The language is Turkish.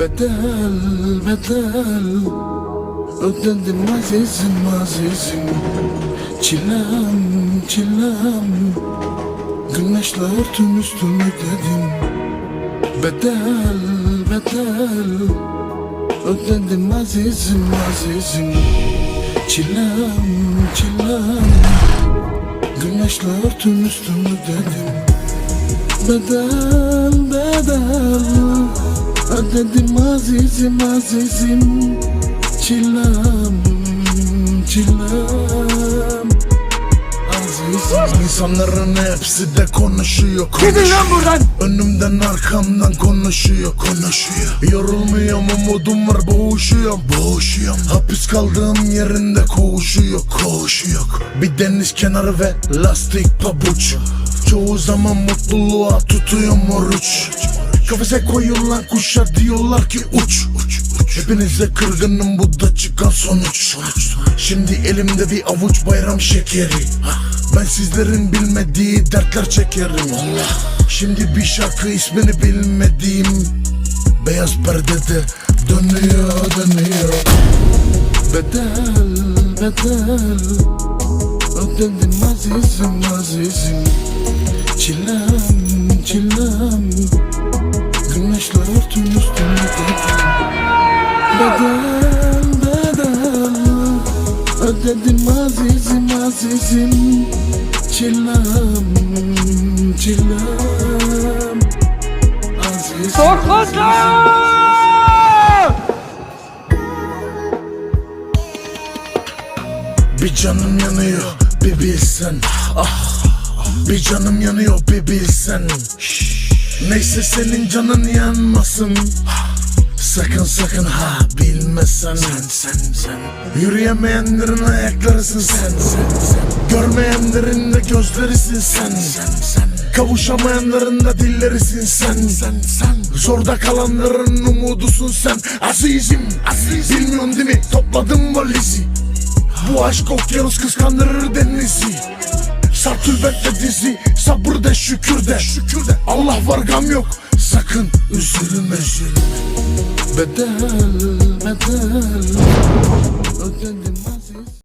Bedel bedel Ödedim azizim azizim. Çilem çilem. Güneşle örtün üstümü dedim Bedel bedel Ödedim azizim azizim. Çilem çilem. Güneşle örtün üstümü dedim Bedel bedel Ödedim azizim azizim. Çilem çilem Azizim. İnsanların hepsi de konuşuyor Gidin lan buradan. Önümden arkamdan konuşuyor konuşuyor. Yorulmuyorum umudum var boğuşuyorum boğuşuyorum Hapis kaldığım yerinde koğuşuyor koğuşuyor. Bir deniz kenarı ve lastik pabuç. Çoğu zaman mutluluğa tutuyorum oruç Kafese koyulan kuşlar diyorlar ki uç. Uç Hepinize kırgınım bu da çıkan sonuç. Şimdi elimde bir avuç bayram şekeri. Ben sizlerin bilmediği dertler çekerim. Şimdi bir şarkı ismini bilmediğim Beyaz perdede dönüyor dönüyor. Bedel bedel Ödedim azizim azizim. Çilem çilem Bedel bedel Ödedim azizim azizim. Çilem çilem Azizim Korkutlar! Bir canım yanıyor bir bilsen. Ah Bir canım yanıyor bir bilsen. Neyse senin canın yanmasın. Sakın sakın ha bilmesen Sen sen sen Yürüyemeyenlerin ayaklarısın sen. Sen sen Görmeyenlerin de gözlerisin sen. Sen sen Kavuşamayanların da dillerisin sen. Sen sen Zorda kalanların umudusun sen. Azizim aziz Bilmiyorsun değil mi? Topladım valizi. Bu aşk okyanus kıskandırır denizi. Sar tülbentle dizi. Sabır de şükür de Şükür de. Allah var gam yok Sakın üzülme Bedel bedel. Ödedim